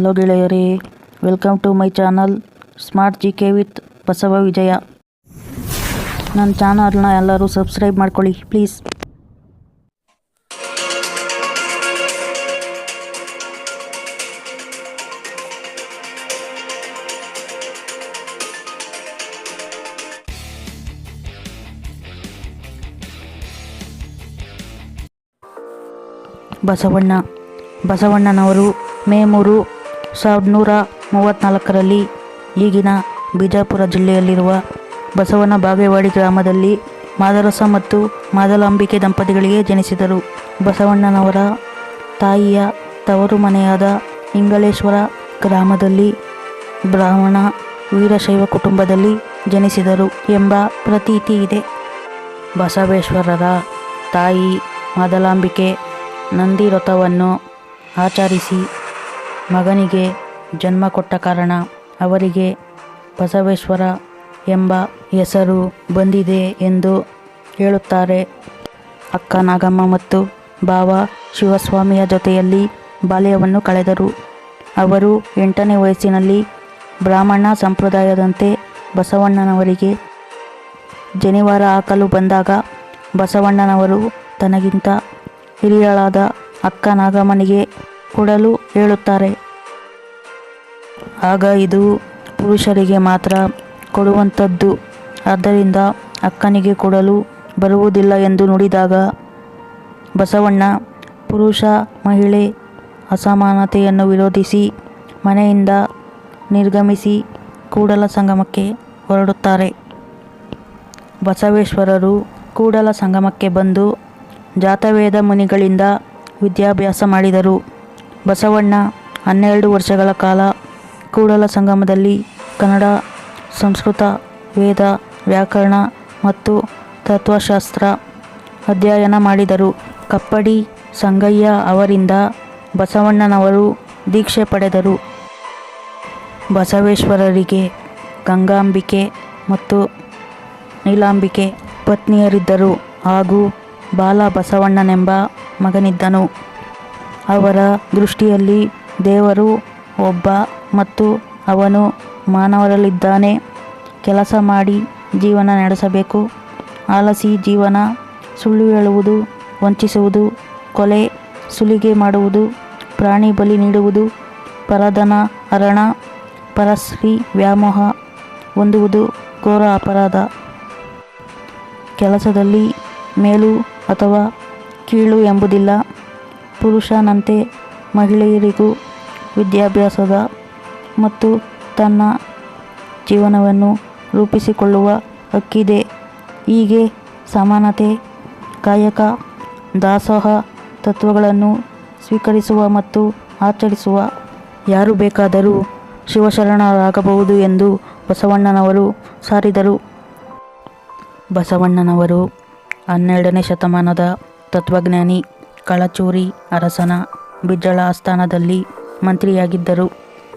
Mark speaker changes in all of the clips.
Speaker 1: Hello ಗೆಳೆಯರೇ, welcome to my channel smart G K with Basava Vijaya. ನನ್ನ ಚಾನಲ್ನ ಎಲ್ಲರೂ ಸಬ್ಸ್ಕ್ರೈಬ್ ಮಾಡ್ಕೊಳ್ಳಿ, ಪ್ಲೀಸ್. ಬಸವಣ್ಣ, ಬಸವಣ್ಣನವರು ಮೇ ಮೂರು ಸಾವಿರದ ನೂರ ಮೂವತ್ತ್ನಾಲ್ಕರಲ್ಲಿ ಈಗಿನ ಬಿಜಾಪುರ ಜಿಲ್ಲೆಯಲ್ಲಿರುವ ಬಸವನ ಬಾಗೇವಾಡಿ ಗ್ರಾಮದಲ್ಲಿ ಮಾದರಸ ಮತ್ತು ಮಾದಲಾಂಬಿಕೆ ದಂಪತಿಗಳಿಗೆ ಜನಿಸಿದರು. ಬಸವಣ್ಣನವರ ತಾಯಿಯ ತವರು ಮನೆಯಾದ ಇಂಗಳೇಶ್ವರ ಗ್ರಾಮದಲ್ಲಿ ಬ್ರಾಹ್ಮಣ ವೀರಶೈವ ಕುಟುಂಬದಲ್ಲಿ ಜನಿಸಿದರು ಎಂಬ ಪ್ರತೀತಿ ಇದೆ. ಬಸವೇಶ್ವರರ ತಾಯಿ ಮಾದಲಾಂಬಿಕೆ ನಂದಿ ವ್ರತವನ್ನು ಆಚರಿಸಿ ಮಗನಿಗೆ ಜನ್ಮ ಕೊಟ್ಟ ಕಾರಣ ಅವರಿಗೆ ಬಸವೇಶ್ವರ ಎಂಬ ಹೆಸರು ಬಂದಿದೆ ಎಂದು ಹೇಳುತ್ತಾರೆ. ಅಕ್ಕ ನಾಗಮ್ಮ ಮತ್ತು ಬಾವ ಶಿವಸ್ವಾಮಿಯ ಜೊತೆಯಲ್ಲಿ ಬಾಲ್ಯವನ್ನು ಕಳೆದರು. ಅವರು ಎಂಟನೇ ವಯಸ್ಸಿನಲ್ಲಿ ಬ್ರಾಹ್ಮಣ ಸಂಪ್ರದಾಯದಂತೆ ಬಸವಣ್ಣನವರಿಗೆ ಜನಿವಾರ ಹಾಕಲು ಬಂದಾಗ ಬಸವಣ್ಣನವರು ತನಗಿಂತ ಹಿರಿಯಳಾದ ಅಕ್ಕ ನಾಗಮ್ಮನಿಗೆ ಕೊಡಲು ಹೇಳುತ್ತಾರೆ. ಆಗ ಇದು ಪುರುಷರಿಗೆ ಮಾತ್ರ ಕೊಡುವಂಥದ್ದು. ಆದ್ದರಿಂದ ಅಕ್ಕನಿಗೆ ಕೊಡಲು ಬರುವುದಿಲ್ಲ ಎಂದು ನುಡಿದಾಗ, ಬಸವಣ್ಣ, ಪುರುಷ, ಮಹಿಳೆ, ಅಸಮಾನತೆಯನ್ನು ವಿರೋಧಿಸಿ ಮನೆಯಿಂದ ನಿರ್ಗಮಿಸಿ ಕೂಡಲ ಸಂಗಮಕ್ಕೆ ಹೊರಡುತ್ತಾರೆ. ಬಸವೇಶ್ವರರು ಕೂಡಲ ಸಂಗಮಕ್ಕೆ ಬಂದು ಜಾತವೇದ ಮುನಿಗಳಿಂದ ವಿದ್ಯಾಭ್ಯಾಸ ಮಾಡಿದರು. ಬಸವಣ್ಣ, ಹನ್ನೆರಡು ವರ್ಷಗಳ ಕಾಲ ಕೂಡಲ ಸಂಗಮದಲ್ಲಿ ಕನ್ನಡ, ಸಂಸ್ಕೃತ, ವೇದ, ವ್ಯಾಕರಣ ಮತ್ತು ತತ್ವಶಾಸ್ತ್ರ ಅಧ್ಯಯನ ಮಾಡಿದರು. ಕಪ್ಪಡಿ ಸಂಗಯ್ಯ ಅವರಿಂದ ಬಸವಣ್ಣನವರು ದೀಕ್ಷೆ ಪಡೆದರು. ಬಸವೇಶ್ವರರಿಗೆ ಗಂಗಾಂಬಿಕೆ ಮತ್ತು ನೀಲಾಂಬಿಕೆ ಪತ್ನಿಯರಿದ್ದರು. ಹಾಗೂ ಬಾಲ ಬಸವಣ್ಣನೆಂಬ ಮಗನಿದ್ದನು. ಅವರ ದೃಷ್ಟಿಯಲ್ಲಿ ದೇವರು ಒಬ್ಬ ಮತ್ತು ಅವನು ಮಾನವರಲ್ಲಿದ್ದಾನೆ. ಕೆಲಸ ಮಾಡಿ ಜೀವನ ನಡೆಸಬೇಕು. ಆಲಸಿ ಜೀವನ, ಸುಳ್ಳು ಹೇಳುವುದು, ವಂಚಿಸುವುದು, ಕೊಲೆ, ಸುಲಿಗೆ ಮಾಡುವುದು, ಪ್ರಾಣಿ ಬಲಿ ನೀಡುವುದು, ಪರಧನ ಹರಣ, ಪರಸ್ತ್ರೀ ವ್ಯಾಮೋಹ ಹೊಂದುವುದು ಘೋರ ಅಪರಾಧ. ಕೆಲಸದಲ್ಲಿ ಮೇಲು ಅಥವಾ ಕೀಳು ಎಂಬುದಿಲ್ಲ. ಪುರುಷನಂತೆ ಮಹಿಳೆಯರಿಗೂ ವಿದ್ಯಾಭ್ಯಾಸದ ಮತ್ತು ತನ್ನ ಜೀವನವನ್ನು ರೂಪಿಸಿಕೊಳ್ಳುವ ಹಕ್ಕಿದೆ. ಹೀಗೆ ಸಮಾನತೆ, ಕಾಯಕ, ದಾಸೋಹ ತತ್ವಗಳನ್ನು ಸ್ವೀಕರಿಸುವ ಮತ್ತು ಆಚರಿಸುವ ಯಾರು ಬೇಕಾದರೂ ಶಿವಶರಣರಾಗಬಹುದು ಎಂದು ಬಸವಣ್ಣನವರು ಸಾರಿದರು. ಬಸವಣ್ಣನವರು ಹನ್ನೆರಡನೇ ಶತಮಾನದ ತತ್ವಜ್ಞಾನಿ. ಕಳಚೂರಿ ಅರಸನ ಬಿಜ್ಜಳ ಆಸ್ಥಾನದಲ್ಲಿ ಮಂತ್ರಿಯಾಗಿದ್ದರು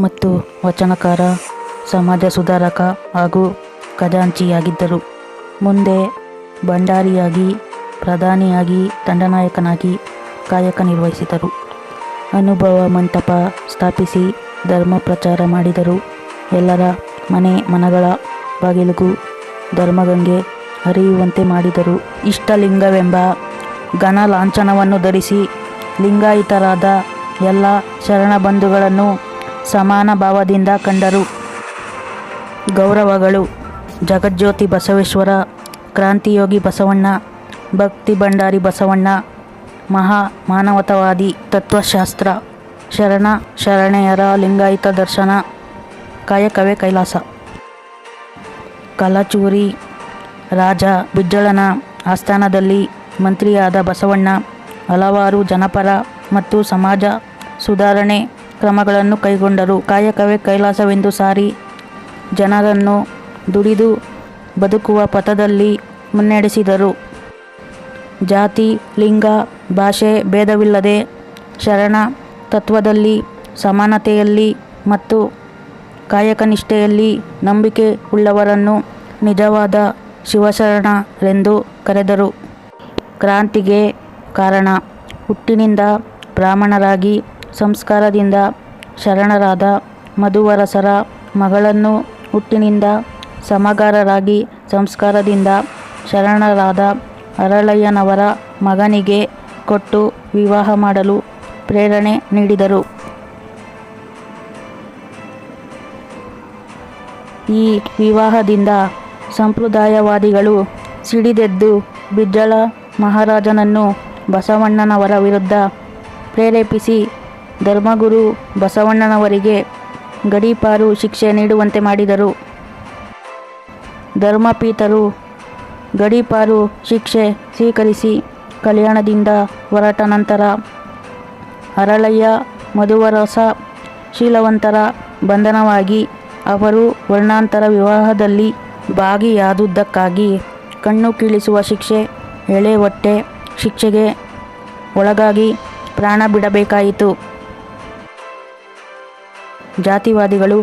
Speaker 1: ಮತ್ತು ವಚನಕಾರ, ಸಮಾಜ ಸುಧಾರಕ ಹಾಗೂ ಖಜಾಂಚಿಯಾಗಿದ್ದರು. ಮುಂದೆ ಭಂಡಾರಿಯಾಗಿ, ಪ್ರಧಾನಿಯಾಗಿ ತಂಡನಾಯಕನಾಗಿ ಕಾಯಕ ನಿರ್ವಹಿಸಿದರು. ಅನುಭವ ಮಂಟಪ ಸ್ಥಾಪಿಸಿ ಧರ್ಮ ಪ್ರಚಾರ ಮಾಡಿದರು. ಎಲ್ಲರ ಮನೆ ಮನಗಳ ಬಾಗಿಲಿಗೂ ಧರ್ಮಗಂಗೆ ಹರಿಯುವಂತೆ ಮಾಡಿದರು. ಇಷ್ಟಲಿಂಗವೆಂಬ ಘನ ಲಾಂಛನವನ್ನು ಧರಿಸಿ ಲಿಂಗಾಯಿತರಾದ ಎಲ್ಲ ಶರಣ ಬಂಧುಗಳನ್ನು ಸಮಾನ ಭಾವದಿಂದ ಕಂಡರು. ಗೌರವಗಳು, ಜಗಜ್ಯೋತಿ ಬಸವೇಶ್ವರ, ಕ್ರಾಂತಿಯೋಗಿ ಬಸವಣ್ಣ, ಭಕ್ತಿ ಭಂಡಾರಿ ಬಸವಣ್ಣ, ಮಹಾ ಮಾನವತಾವಾದಿ ತತ್ವಶಾಸ್ತ್ರ, ಶರಣ ಶರಣೆಯರ ಲಿಂಗಾಯಿತ ದರ್ಶನ, ಕಾಯಕವೇ ಕೈಲಾಸ. ಕಲಚೂರಿ, ರಾಜ ಬಿಜ್ಜಳನ ಆಸ್ಥಾನದಲ್ಲಿ ಮಂತ್ರಿಯಾದ ಬಸವಣ್ಣ, ಹಲವಾರು ಜನಪರ ಮತ್ತು ಸಮಾಜ ಸುಧಾರಣೆ ಕ್ರಮಗಳನ್ನು ಕೈಗೊಂಡರು. ಕಾಯಕವೇ ಕೈಲಾಸವೆಂದು ಸಾರಿ ಜನರನ್ನು ದುಡಿದು ಬದುಕುವ ಪಥದಲ್ಲಿ ಮುನ್ನಡೆಸಿದರು. ಜಾತಿ, ಲಿಂಗ, ಭಾಷೆ ಭೇದವಿಲ್ಲದೆ ಶರಣ ತತ್ವದಲ್ಲಿ, ಸಮಾನತೆಯಲ್ಲಿ ಮತ್ತು ಕಾಯಕನಿಷ್ಠೆಯಲ್ಲಿ ನಂಬಿಕೆ ಉಳ್ಳವರನ್ನು ನಿಜವಾದ ಶಿವಶರಣರೆಂದು ಕರೆದರು. ಕ್ರಾಂತಿಗೆ ಕಾರಣ ಹುಟ್ಟಿನಿಂದ ಬ್ರಾಹ್ಮಣರಾಗಿ ಸಂಸ್ಕಾರದಿಂದ ಶರಣರಾದ ಮಧುವರಸರ ಮಗಳನ್ನು ಹುಟ್ಟಿನಿಂದ ಸಮಗಾರರಾಗಿ ಸಂಸ್ಕಾರದಿಂದ ಶರಣರಾದ ಅರಳಯ್ಯನವರ ಮಗನಿಗೆ ಕೊಟ್ಟು ವಿವಾಹ ಮಾಡಲು ಪ್ರೇರಣೆ ನೀಡಿದರು. ಈ ವಿವಾಹದಿಂದ ಸಂಪ್ರದಾಯವಾದಿಗಳು ಸಿಡಿದೆದ್ದು ಬಿಜ್ಜಳ ಮಹಾರಾಜನನ್ನು ಬಸವಣ್ಣನವರ ವಿರುದ್ಧ ಪ್ರೇರೇಪಿಸಿ ಧರ್ಮಗುರು ಬಸವಣ್ಣನವರಿಗೆ ಗಡೀಪಾರು ಶಿಕ್ಷೆ ನೀಡುವಂತೆ ಮಾಡಿದರು. ಧರ್ಮಪೀತರು ಗಡೀಪಾರು ಶಿಕ್ಷೆ ಸ್ವೀಕರಿಸಿ ಕಲ್ಯಾಣದಿಂದ ಹೊರಟ ನಂತರ ಅರಳಯ್ಯ, ಮಧುವರಸ, ಶೀಲವಂತರ ಬಂಧನವಾಗಿ ಅವರು ವರ್ಣಾಂತರ ವಿವಾಹದಲ್ಲಿ ಭಾಗಿಯಾದುದಕ್ಕಾಗಿ ಕಣ್ಣು ಕೀಳಿಸುವ ಶಿಕ್ಷೆ ಎಳೆ ಹೊಟ್ಟೆ ಶಿಕ್ಷೆಗೆ ಒಳಗಾಗಿ ಪ್ರಾಣ ಬಿಡಬೇಕಾಯಿತು. ಜಾತಿವಾದಿಗಳು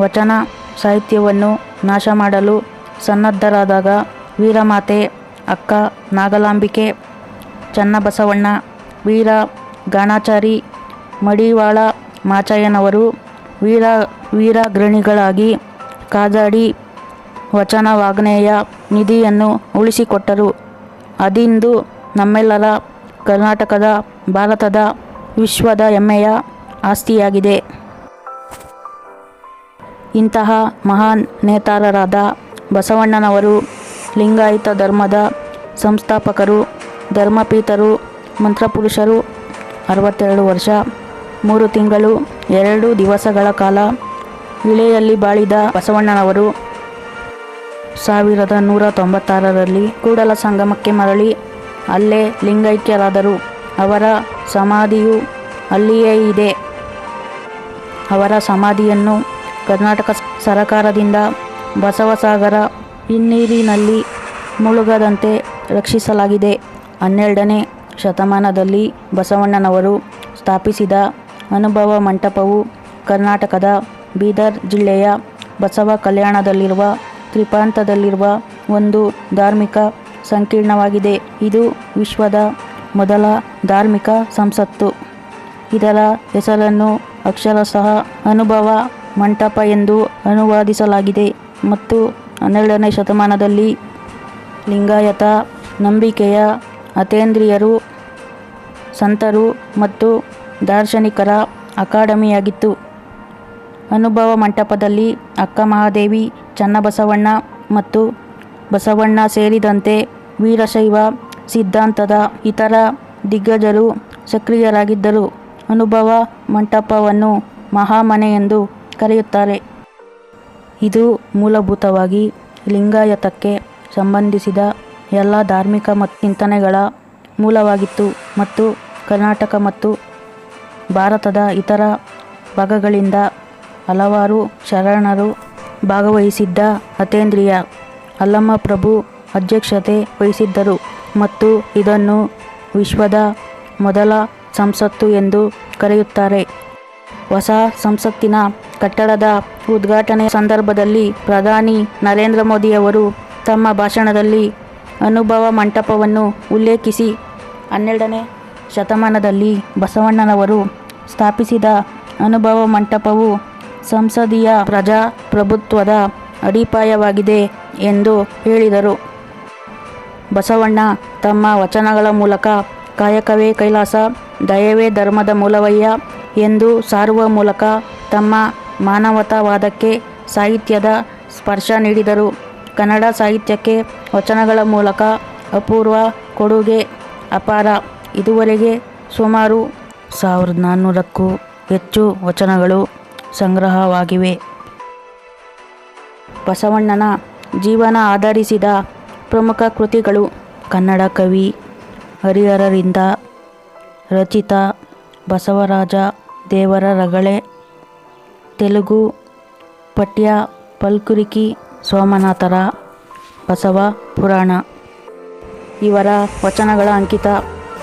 Speaker 1: ವಚನ ಸಾಹಿತ್ಯವನ್ನು ನಾಶ ಮಾಡಲು ಸನ್ನದ್ಧರಾದಾಗ ವೀರಮಾತೆ, ಅಕ್ಕ, ನಾಗಲಾಂಬಿಕೆ, ಚನ್ನಬಸವಣ್ಣ, ವೀರ ಗಾಣಾಚಾರಿ, ಮಡಿವಾಳ ಮಾಚಯ್ಯನವರು ವೀರ ವೀರಗೃಣಿಗಳಾಗಿ ಕಾದಾಡಿ ವಚನ ವಾಗ್ನೇಯ ನಿಧಿಯನ್ನು ಉಳಿಸಿಕೊಟ್ಟರು. ಅದಿಂದು ನಮ್ಮೆಲ್ಲರ ಕರ್ನಾಟಕದ, ಭಾರತದ ವಿಶ್ವದ ಹೆಮ್ಮೆಯ ಆಸ್ತಿಯಾಗಿದೆ. ಇಂತಹ ಮಹಾನ್ ನೇತಾರರಾದ ಬಸವಣ್ಣನವರು, ಲಿಂಗಾಯತ ಧರ್ಮದ ಸಂಸ್ಥಾಪಕರು ಧರ್ಮಪೀತರು ಮಂತ್ರಪುರುಷರು, ಅರವತ್ತೆರಡು ವರ್ಷ, ಮೂರು ತಿಂಗಳು, ಎರಡು ದಿವಸಗಳ ಕಾಲ, ವಿಳೆಯಲ್ಲಿ ಬಾಳಿದ ಬಸವಣ್ಣನವರು ಸಾವಿರದ ನೂರ ತೊಂಬತ್ತಾರರಲ್ಲಿ ಕೂಡಲ ಸಂಗಮಕ್ಕೆ ಮರಳಿ, ಅಲ್ಲೇ ಲಿಂಗೈಕ್ಯರಾದರು. ಅವರ ಸಮಾಧಿಯು ಅಲ್ಲಿಯೇ ಇದೆ. ಅವರ ಸಮಾಧಿಯನ್ನು ಕರ್ನಾಟಕ ಸರಕಾರದಿಂದ ಬಸವಸಾಗರ ಹಿನ್ನೀರಿನಲ್ಲಿ ಮುಳುಗದಂತೆ ರಕ್ಷಿಸಲಾಗಿದೆ. ಹನ್ನೆರಡನೇ ಶತಮಾನದಲ್ಲಿ ಬಸವಣ್ಣನವರು ಸ್ಥಾಪಿಸಿದ ಅನುಭವ ಮಂಟಪವು ಕರ್ನಾಟಕದ ಬೀದರ್ ಜಿಲ್ಲೆಯ ಬಸವ ಕಲ್ಯಾಣದಲ್ಲಿರುವ ತ್ರಿಪಾಂತದಲ್ಲಿರುವ ಒಂದು ಧಾರ್ಮಿಕ ಸಂಕೀರ್ಣವಾಗಿದೆ. ಇದು ವಿಶ್ವದ ಮೊದಲ ಧಾರ್ಮಿಕ ಸಂಸತ್ತು. ಇದರ ಹೆಸರನ್ನು ಅಕ್ಷರಶಃ ಅನುಭವ ಮಂಟಪ ಎಂದು ಅನುವಾದಿಸಲಾಗಿದೆ ಮತ್ತು ಹನ್ನೆರಡನೇ ಶತಮಾನದಲ್ಲಿ ಲಿಂಗಾಯತ, ನಂಬಿಕೆಯ ಅತೇಂದ್ರಿಯರು, ಸಂತರು ಮತ್ತು ದಾರ್ಶನಿಕರ ಅಕಾಡೆಮಿಯಾಗಿತ್ತು. ಅನುಭವ ಮಂಟಪದಲ್ಲಿ ಅಕ್ಕ ಮಹಾದೇವಿ ಚನ್ನಬಸವಣ್ಣ ಮತ್ತು ಬಸವಣ್ಣ ಸೇರಿದಂತೆ ವೀರಶೈವ ಸಿದ್ಧಾಂತದ ಇತರ ದಿಗ್ಗಜರು ಸಕ್ರಿಯರಾಗಿದ್ದರು. ಅನುಭವ ಮಂಟಪವನ್ನು ಮಹಾಮನೆ ಎಂದು ಕರೆಯುತ್ತಾರೆ. ಇದು ಮೂಲಭೂತವಾಗಿ ಲಿಂಗಾಯತಕ್ಕೆ ಸಂಬಂಧಿಸಿದ ಎಲ್ಲ ಧಾರ್ಮಿಕ ಮತ್ತು ಚಿಂತನೆಗಳ ಮೂಲವಾಗಿತ್ತು ಮತ್ತು ಕರ್ನಾಟಕ ಮತ್ತು ಭಾರತದ ಇತರ ಭಾಗಗಳಿಂದ ಹಲವಾರು ಶರಣರು ಭಾಗವಹಿಸಿದ್ದ ಅತೇಂದ್ರಿಯ ಅಲ್ಲಮ್ಮ ಪ್ರಭು ಅಧ್ಯಕ್ಷತೆ ವಹಿಸಿದ್ದರು ಮತ್ತು ಇದನ್ನು ವಿಶ್ವದ ಮೊದಲ ಸಂಸತ್ತು ಎಂದು ಕರೆಯುತ್ತಾರೆ. ಹೊಸ ಸಂಸತ್ತಿನ ಕಟ್ಟಡದ ಉದ್ಘಾಟನೆ ಸಂದರ್ಭದಲ್ಲಿ ಪ್ರಧಾನಿ ನರೇಂದ್ರ ಮೋದಿಯವರು ತಮ್ಮ ಭಾಷಣದಲ್ಲಿ ಅನುಭವ ಮಂಟಪವನ್ನು ಉಲ್ಲೇಖಿಸಿ, ಹನ್ನೆರಡನೇ ಶತಮಾನದಲ್ಲಿ ಬಸವಣ್ಣನವರು ಸ್ಥಾಪಿಸಿದ ಅನುಭವ ಮಂಟಪವು ಸಂಸದೀಯ ಪ್ರಜಾಪ್ರಭುತ್ವದ ಅಡಿಪಾಯವಾಗಿದೆ ಎಂದು ಹೇಳಿದರು. ಬಸವಣ್ಣ ತಮ್ಮ ವಚನಗಳ ಮೂಲಕ, ಕಾಯಕವೇ ಕೈಲಾಸ, ದಯವೇ ಧರ್ಮದ ಮೂಲವಯ್ಯ ಎಂದು ಸಾರುವ ಮೂಲಕ ತಮ್ಮ ಮಾನವತಾವಾದಕ್ಕೆ ಸಾಹಿತ್ಯದ ಸ್ಪರ್ಶ ನೀಡಿದರು. ಕನ್ನಡ ಸಾಹಿತ್ಯಕ್ಕೆ ವಚನಗಳ ಮೂಲಕ ಅಪೂರ್ವ ಕೊಡುಗೆ ಅಪಾರ. ಇದುವರೆಗೆ ಸುಮಾರು ಸಾವಿರದ ನಾನ್ನೂರಕ್ಕೂ ಹೆಚ್ಚು ವಚನಗಳು ಸಂಗ್ರಹವಾಗಿವೆ. ಬಸವಣ್ಣನ ಜೀವನ ಆಧರಿಸಿದ ಪ್ರಮುಖ ಕೃತಿಗಳು ಕನ್ನಡ ಕವಿ, ಹರಿಹರರಿಂದ ರಚಿತ ಬಸವರಾಜ ದೇವರ ರಗಳೆ, ತೆಲುಗು ಪಠ್ಯ ಪಲ್ಕುರಿಕಿ ಸೋಮನಾಥರ ಬಸವ ಪುರಾಣ. ಇವರ ವಚನಗಳ ಅಂಕಿತ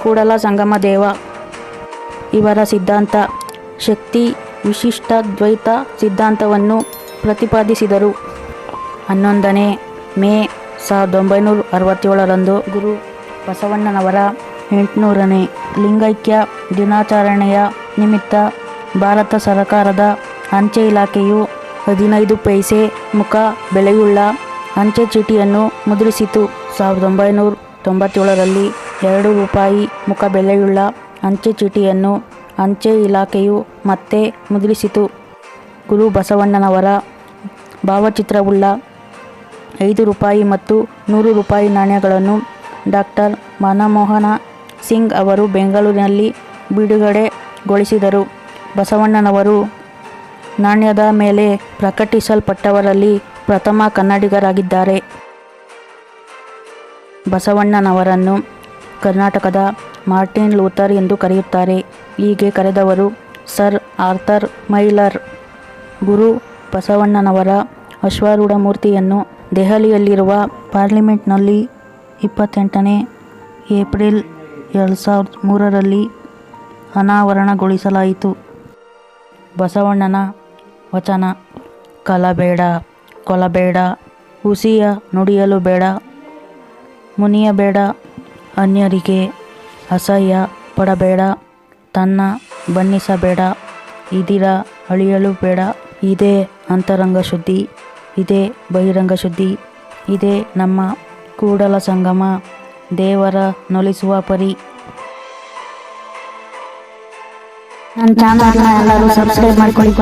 Speaker 1: ಕೂಡಲ ಸಂಗಮ ದೇವ ಇವರ ಸಿದ್ಧಾಂತ ಶಕ್ತಿ ವಿಶಿಷ್ಟ ದ್ವೈತ ಸಿದ್ಧಾಂತವನ್ನು ಪ್ರತಿಪಾದಿಸಿದರು. ಹನ್ನೊಂದನೇ ಮೇ ಸಾವಿರದ ಒಂಬೈನೂರ ಅರವತ್ತೇಳರಂದು ಗುರು ಬಸವಣ್ಣನವರ ಎಂಟುನೂರನೇ ಲಿಂಗೈಕ್ಯ ದಿನಾಚರಣೆಯ ನಿಮಿತ್ತ ಭಾರತ ಸರ್ಕಾರದ ಅಂಚೆ ಇಲಾಖೆಯು ಹದಿನೈದು ಪೈಸೆ ಮುಖ ಬೆಲೆಯುಳ್ಳ ಅಂಚೆ ಚೀಟಿಯನ್ನು ಮುದ್ರಿಸಿತು. ಸಾವಿರದ ಒಂಬೈನೂರ ತೊಂಬತ್ತೇಳರಲ್ಲಿ ಎರಡು ರೂಪಾಯಿ ಮುಖ ಬೆಲೆಯುಳ್ಳ ಅಂಚೆ ಚೀಟಿಯನ್ನು ಅಂಚೆ ಇಲಾಖೆಯು ಮತ್ತೆ ಮುದ್ರಿಸಿತು. ಗುರು ಬಸವಣ್ಣನವರ ಭಾವಚಿತ್ರವುಳ್ಳ ಐದು ರೂಪಾಯಿ ಮತ್ತು ನೂರು ರೂಪಾಯಿ ನಾಣ್ಯಗಳನ್ನು ಡಾಕ್ಟರ್ ಮನಮೋಹನ ಸಿಂಗ್ ಅವರು ಬೆಂಗಳೂರಿನಲ್ಲಿ ಬಿಡುಗಡೆಗೊಳಿಸಿದರು. ಬಸವಣ್ಣನವರು ನಾಣ್ಯದ ಮೇಲೆ ಪ್ರಕಟಿಸಲ್ಪಟ್ಟವರಲ್ಲಿ ಪ್ರಥಮ ಕನ್ನಡಿಗರಾಗಿದ್ದಾರೆ. ಬಸವಣ್ಣನವರನ್ನು ಕರ್ನಾಟಕದ ಮಾರ್ಟಿನ್ ಲೂಥರ್ ಎಂದು ಕರೆಯುತ್ತಾರೆ. ಹೀಗೆ ಕರೆದವರು ಸರ್ ಆರ್ಥರ್ ಮೈಲರ್, ಗುರು ಬಸವಣ್ಣನವರ ಅಶ್ವಾರೂಢ ಮೂರ್ತಿಯನ್ನು ದೆಹಲಿಯಲ್ಲಿರುವ ಪಾರ್ಲಿಮೆಂಟ್ನಲ್ಲಿ ಇಪ್ಪತ್ತೆಂಟನೇ ಏಪ್ರಿಲ್ ಎರಡು ಸಾವಿರದ ಮೂರರಲ್ಲಿ ಅನಾವರಣಗೊಳಿಸಲಾಯಿತು. ಬಸವಣ್ಣನ ವಚನ, ಕಲಬೇಡ, ಕೊಲಬೇಡ, ಹುಸಿಯ ನುಡಿಯಲು ಬೇಡ, ಮುನಿಯಬೇಡ, ಅನ್ಯರಿಗೆ ಅಸಹ್ಯ ಪಡಬೇಡ, ತನ್ನ ಬಣ್ಣಿಸಬೇಡ, ಇದಿರ ಅಳಿಯಲು ಬೇಡ. ಇದೇ ಅಂತರಂಗ ಶುದ್ಧಿ, ಇದೇ ಬಹಿರಂಗ ಶುದ್ಧಿ, ಇದೇ ನಮ್ಮ ಕೂಡಲ ಸಂಗಮ, ದೇವರ ನೊಲಿಸುವ ಪರಿ.
Speaker 2: ನನ್ನ ಚಾನಲ್ನ ಎಲ್ಲರೂ ಸಬ್ಸ್ಕ್ರೈಬ್ ಮಾಡ್ಕೊಳ್ಳಿ